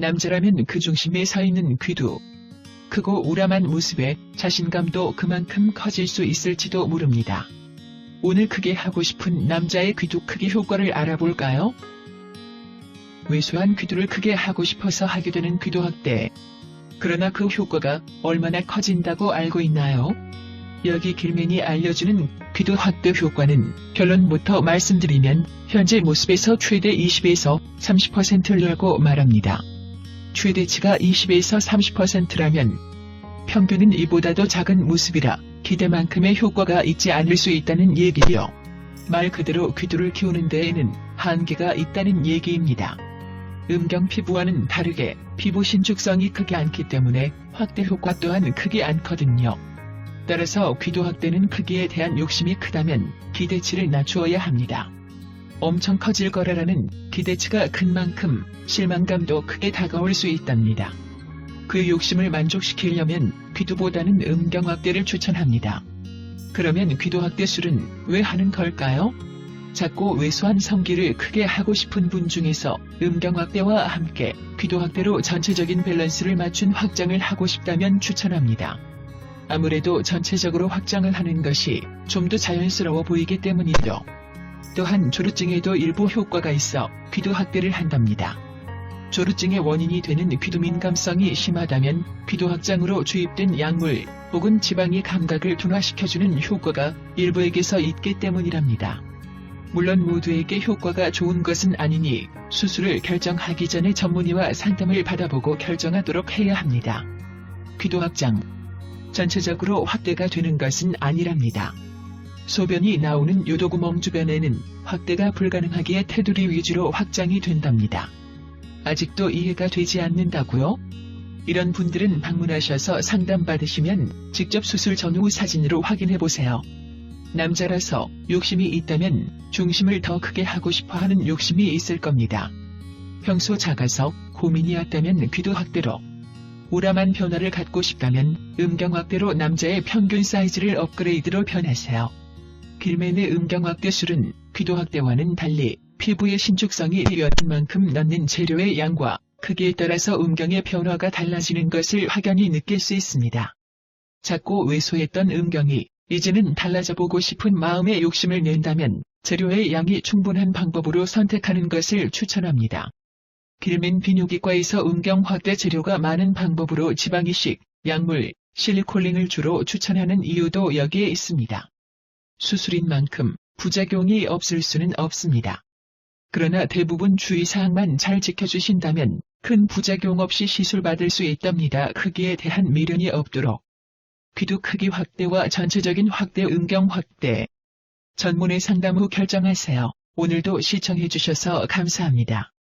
남자라면 그 중심에 서 있는 귀도 크고 우람한 모습에 자신감도 그만큼 커질 수 있을지도 모릅니다. 오늘 크게 하고 싶은 남자의 귀도 크기 효과를 알아볼까요? 왜소한 귀두를 크게 하고 싶어서 하게 되는 귀도 확대. 그러나 그 효과가 얼마나 커진다고 알고 있나요? 여기 길맨이 알려주는 귀도 확대 효과는 결론부터 말씀드리면 현재 모습에서 최대 20에서 30%라고 말합니다. 최대치가 20에서 30%라면 평균은 이보다도 작은 모습이라 기대만큼의 효과가 있지 않을 수 있다는 얘기요. 말 그대로 귀두를 키우는 데에는 한계가 있다는 얘기입니다. 음경 피부와는 다르게 피부 신축성이 크지 않기 때문에 확대 효과 또한 크지 않거든요. 따라서 귀도 확대는 크기에 대한 욕심이 크다면 기대치를 낮추어야 합니다. 엄청 커질 거라라는 기대치가 큰 만큼 실망감도 크게 다가올 수 있답니다. 그 욕심을 만족시키려면 귀두보다는 음경 확대를 추천합니다. 그러면 귀도 확대술은 왜 하는 걸까요? 작고 왜소한 성기를 크게 하고 싶은 분 중에서 음경 확대와 함께 귀도 확대로 전체적인 밸런스를 맞춘 확장을 하고 싶다면 추천합니다. 아무래도 전체적으로 확장을 하는 것이 좀 더 자연스러워 보이기 때문이죠. 또한 조루증에도 일부 효과가 있어 귀도 확대를 한답니다. 조루증의 원인이 되는 귀도 민감성이 심하다면 귀도 확장으로 주입된 약물 혹은 지방이 감각을 둔화시켜주는 효과가 일부에게서 있기 때문이랍니다. 물론 모두에게 효과가 좋은 것은 아니니 수술을 결정하기 전에 전문의와 상담을 받아보고 결정하도록 해야 합니다. 귀도 확장 전체적으로 확대가 되는 것은 아니랍니다. 소변이 나오는 요도구멍 주변에는 확대가 불가능하기에 테두리 위주로 확장이 된답니다. 아직도 이해가 되지 않는다고요? 이런 분들은 방문하셔서 상담받으시면 직접 수술 전후 사진으로 확인해보세요. 남자라서 욕심이 있다면 중심을 더 크게 하고 싶어 하는 욕심이 있을 겁니다. 평소 작아서 고민이었다면 귀도 확대로, 우람한 변화를 갖고 싶다면 음경 확대로 남자의 평균 사이즈를 업그레이드로 변하세요. 길맨의 음경 확대술은 귀도 확대와는 달리 피부의 신축성이 뛰어난 만큼 넣는 재료의 양과 크기에 따라서 음경의 변화가 달라지는 것을 확연히 느낄 수 있습니다. 작고 왜소했던 음경이 이제는 달라져 보고 싶은 마음의 욕심을 낸다면 재료의 양이 충분한 방법으로 선택하는 것을 추천합니다. 길맨 비뇨기과에서 음경 확대 재료가 많은 방법으로 지방이식, 약물, 실리콜링을 주로 추천하는 이유도 여기에 있습니다. 수술인 만큼 부작용이 없을 수는 없습니다. 그러나 대부분 주의사항만 잘 지켜주신다면 큰 부작용 없이 시술받을 수 있답니다. 크기에 대한 미련이 없도록. 귀도 크기 확대와 전체적인 확대 음경 확대. 전문의 상담 후 결정하세요. 오늘도 시청해주셔서 감사합니다.